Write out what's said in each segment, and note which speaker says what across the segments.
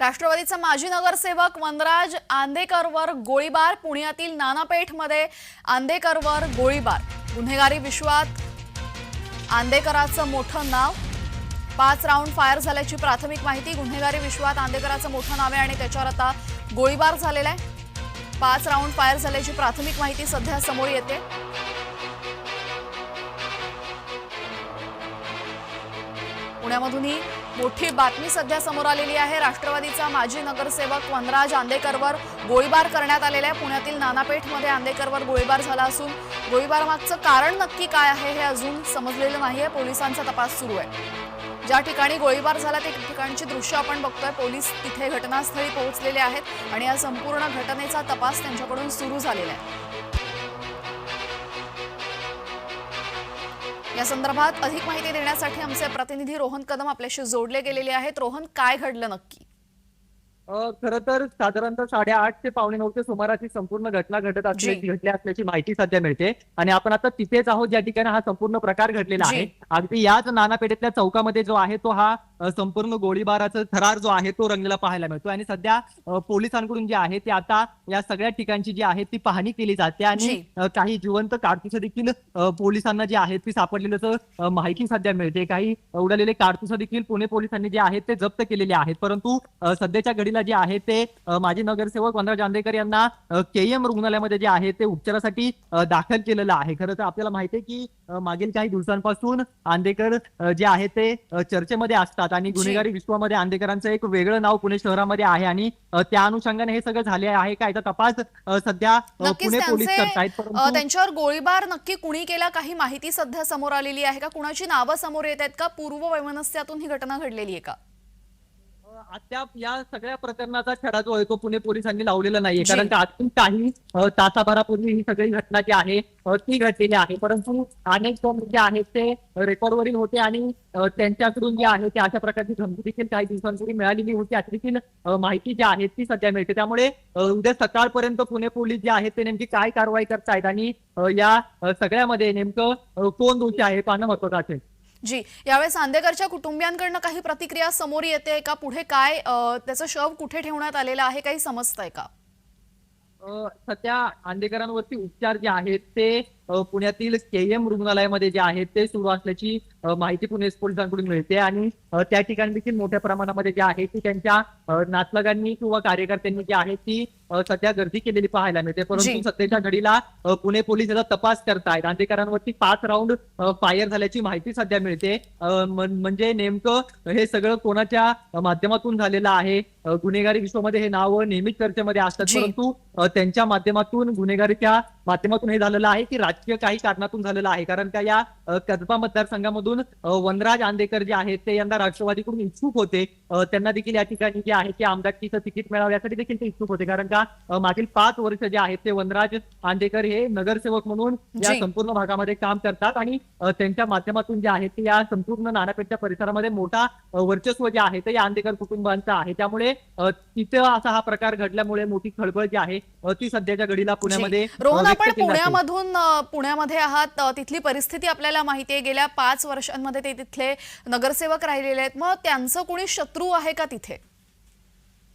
Speaker 1: राष्ट्रवादीचा माजी नगरसेवक वनराज आंदेकरवर गोळीबार. पुण्यातील नानापेठमध्ये आंदेकरवर गोळीबार. गुन्हेगारी विश्वात आंदेकराचं मोठं नाव. पाच राऊंड फायर झाल्याची प्राथमिक माहिती. गुन्हेगारी विश्वात आंदेकराचं मोठं नाव आहे आणि त्याच्यावर आता गोळीबार झालेला आहे. पाच राऊंड फायर झाल्याची प्राथमिक माहिती सध्या समोर येते. पुण्यामधूनही मोठी बातमी सध्या समोर आलेली आहे. राष्ट्रवादीचा माजी नगरसेवक वनराज आंदेकरवर गोळीबार करण्यात आलेला आहे. पुण्यातील नानापेठमध्ये आंदेकरवर गोळीबार झाला असून गोळीबारमागचं कारण नक्की काय आहे हे अजून समजलेलं नाही आहे पोलिसांचा तपास सुरू आहे. ज्या ठिकाणी गोळीबार झाला ते ठिकाणची दृश्य आपण बघतोय. पोलीस तिथे घटनास्थळी पोहोचलेले आहेत आणि या संपूर्ण घटनेचा तपास त्यांच्याकडून सुरू झालेला आहे. या संदर्भात अधिक माहिती देण्यासाठी आमचे प्रतिनिधी रोहन कदम आपल्याशी जोडले गेलेले आहेत. रोहन काय घडलं नक्की?
Speaker 2: खर तर साधारणतः साडेआठ ते पावणे नऊ ते सुमाराची संपूर्ण घटना घडत असल्याची घडली असल्याची माहिती सध्या मिळते. आणि आपण आता तिथेच आहोत ज्या ठिकाणी हा संपूर्ण प्रकार घडलेला आहे. अगदी याच नानापेठेतल्या चौकामध्ये जो आहे तो हा संपूर्ण गोळीबाराचा थरार जो आहे तो रंगलेला पाहायला मिळतो. आणि सध्या पोलिसांकडून जे आहे ते आता या सगळ्या ठिकाणची जी आहे ती पाहणी केली जाते आणि काही जिवंत काडतुसं देखील पोलिसांना जे आहेत ती सापडलेल्याचं माहिती सध्या मिळते. काही उडालेले काडतुसं देखील पुणे पोलिसांनी जे आहेत ते जप्त केलेले आहेत. परंतु सध्याच्या घडीला जे आहे ते माजी नगरसेवक वनराज जांभेकर यांना के एम रुग्णालयामध्ये जे आहे ते उपचारासाठी दाखल केलेलं आहे. खरं तर आपल्याला माहिती आहे की मागील काही दिवसांपासून आंदेकर जे आहे ते चर्चेमध्ये असतात. आणि गुन्हेगारी विश्वामध्ये आंदेकरांचं एक वेगळं नाव पुणे शहरामध्ये आहे आणि त्या अनुषंगाने हे सगळं झाले आहे का? याचा तपास सध्या पुणे पोलीस करतायत
Speaker 1: त्यांच्यावर गोळीबार नक्की कुणी केला? काही माहिती सध्या समोर आलेली आहे का? कुणाची नावं समोर येत आहेत का? पूर्व वैमनस्यातून ही घटना घडलेली आहे का?
Speaker 2: अद्याप या सगळ्या प्रकरणाचा छडा जो आहे तो पुणे पोलिसांनी लावलेला नाहीये.
Speaker 1: जी.
Speaker 2: कारण का अजून काही तासाभरापूर्वी ही सगळी घटना जी आहे ती घडलेली आहे. परंतु अनेक जण जे आहेत ते रेकॉर्डवरील होते आणि त्यांच्याकडून जे आहे ते अशा प्रकारची धमकी देखील काही दिवसांपूर्वी मिळालेली होती. अशी देखील माहिती जी आहे ती सध्या मिळते. त्यामुळे उद्या सकाळपर्यंत पुणे पोलीस जे आहेत ते नेमकी काय कारवाई करतायत आणि या सगळ्यामध्ये नेमकं कोण दोषी आहे पाहणं महत्वाचं असेल
Speaker 1: जी यावेळेस आंदेकरच्या कुटुंबियांकडनं काही प्रतिक्रिया समोर येते का? पुढे काय त्याचं शव कुठे ठेवण्यात आलेलं आहे? काही समजतंय का?
Speaker 2: सध्या आंदेकरांवरती उपचार जे आहेत ते पुण्यातील के एम रुग्णालयामध्ये जे आहेत ते सुरू असल्याची माहिती पुणे पोलिसांकडून मिळते आणि त्या ठिकाणी देखील मोठ्या प्रमाणामध्ये जे आहे ती त्यांच्या नातलगांनी किंवा कार्यकर्त्यांनी जी आहे ती सध्या गर्दी केलेली पाहायला मिळते. परंतु सध्याच्या घडीला पुणे पोलीस याचा तपास करतायत आंदेकरांवरती पाच राऊंड फायर झाल्याची माहिती सध्या मिळते म्हणजे नेमकं हे सगळं कोणाच्या माध्यमातून झालेलं आहे गुन्हेगारी विश्वामध्ये हे नाव नेहमीच चर्चेमध्ये असतात. परंतु त्यांच्या माध्यमातून गुन्हेगारीच्या माध्यमातून हे झालेलं आहे की राजकीय काही कारणातून झालेलं आहे? कारण त्या या कसबा मतदारसंघामधून वनराज आंदेकर जे आहेत ते यंदा राष्ट्रवादीकडून इच्छुक होते. त्यांना देखील या ठिकाणी जे आहे ते आमदारकीचं तिकीट मिळावं यासाठी देखील ते इच्छुक होते. कारण का मागील पाच वर्ष जे आहेत ते वनराज आंदेकर हे नगरसेवक म्हणून या. संपूर्ण भागामध्ये काम करतात आणि त्यांच्या माध्यमातून जे आहे ते या संपूर्ण नानापेठच्या परिसरामध्ये मोठा वर्चस्व जे आहे ते या आंदेकर कुटुंबांचं आहे. त्यामुळे तिथं असा हा प्रकार घडल्यामुळे मोठी खळबळ जी आहे ती सध्याच्या घडीला पुण्यामध्ये
Speaker 1: आपण. पुण्यामधून पुण्यामध्ये आहात तिथली परिस्थिती आपल्याला माहिती आहे. गेल्या पाच वर्षांमध्ये ते तिथले नगरसेवक राहिलेले आहेत. मग त्यांचं कोणी शत्रू आहे का तिथे?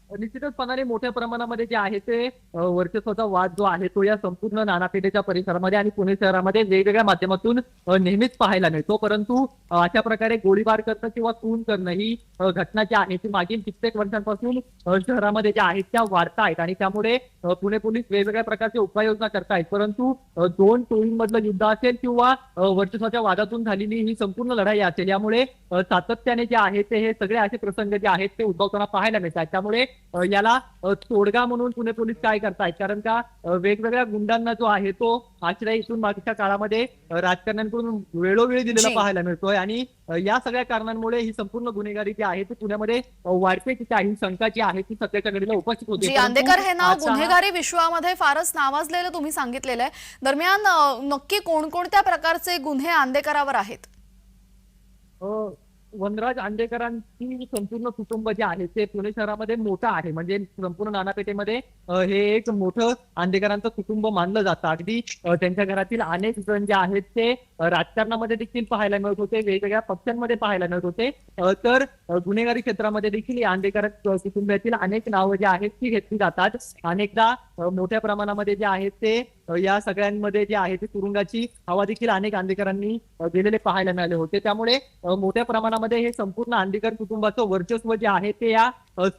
Speaker 2: निश्चितचपणाने मोठ्या प्रमाणामध्ये जे आहे ते वर्चस्वाचा वाद जो आहे तो या संपूर्ण नानापेठेच्या परिसरामध्ये आणि पुणे शहरामध्ये वेगवेगळ्या माध्यमातून नेहमीच पाहायला मिळतो. परंतु अशा प्रकारे गोळीबार करणं किंवा खून करणं ही घटना जी आहे ती मागील कित्येक वर्षांपासून शहरामध्ये ज्या आहेत त्या वाढता आहेत आणि त्यामुळे पुणे पोलीस वेगवेगळ्या प्रकारच्या उपाययोजना करतायत. परंतु दोन टोळींमधलं युद्ध असेल किंवा वर्चस्वाच्या वादातून झालेली ही संपूर्ण लढाई असेल यामुळे सातत्याने जे आहे ते हे सगळे असे प्रसंग जे आहेत ते उद्भवताना पाहायला मिळतात त्यामुळे याला तोडगा म्हणून पुणे पोलीस काय करतायत? कारण का वेगवेगळ्या गुंडांना जो आहे तो आश्रय इथून मागच्या काळामध्ये राजकारण्यांकडून वेळोवेळी दिलेला. पाहायला मिळतोय आणि या सगळ्या कारणांमुळे ही संपूर्ण गुन्हेगारी जी आहे ती पुण्यामध्ये वाढते की काही शंका जी आहे ती सध्याच्या घडीला उपस्थित होते.
Speaker 1: आंदेकर हे नाव
Speaker 2: हा-
Speaker 1: गुन्हेगारी विश्वामध्ये फारच नावाजलेलं तुम्ही सांगितलेलं आहे. दरम्यान नक्की कोणकोणत्या प्रकारचे गुन्हे आंदेकरावर आहेत?
Speaker 2: वनराज आंडेकरांची संपूर्ण कुटुंब जे आहे ते पुणे शहरामध्ये मोठं आहे. म्हणजे संपूर्ण नानापेठेमध्ये हे एक मोठं आंडेकरांचं कुटुंब मानलं जातं. अगदी त्यांच्या घरातील अनेक जण जे आहेत ते राजकारणामध्ये देखील पाहायला मिळत होते वेगवेगळ्या पक्षांमध्ये पाहायला मिळत होते. तर गुन्हेगारी क्षेत्रामध्ये देखील या आंबेकर कुटुंबातील अनेक नावं जे आहेत ती घेतली जातात. अनेकदा मोठ्या प्रमाणामध्ये जे आहेत ते या सगळ्यांमध्ये जे आहे ते तुरुंगाची हवा देखील अनेक आंबेकरांनी दिलेले गेलेले पाहायला मिळाले होते. त्यामुळे मोठ्या प्रमाणामध्ये हे संपूर्ण आंबेकर कुटुंबाचं वर्चस्व जे आहे ते या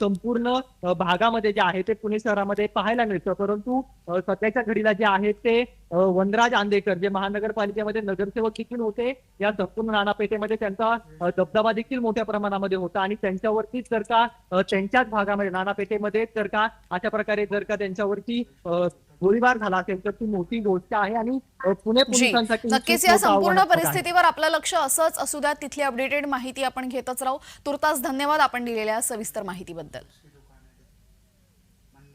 Speaker 2: संपूर्ण भागामध्ये जे आहे ते पुणे शहरामध्ये पाहायला मिळतं. परंतु सध्याच्या घडीला जे आहे ते वनराज आंदेकर जे महानगरपालिकेमध्ये नगरसेवक देखील होते या संपूर्ण नाणापेठेमध्ये त्यांचा दबदबा देखील मोठ्या प्रमाणामध्ये होता. आणि त्यांच्यावरतीच जर का त्यांच्याच भागामध्ये नाणापेठेमध्ये जर का अशा प्रकारे जर का त्यांच्यावरती गोळीबार झाला असेल तर ती मोठी गोष्ट आहे. आणि पुणे पोलिसांसाठी
Speaker 1: नक्कीच या संपूर्ण. परिस्थितीवर आपलं लक्ष असंच असू द्या तिथली अपडेटेड माहिती आपण घेतच राहू. तुर्तास धन्यवाद आपण दिलेल्या सविस्तर माहितीबद्दल.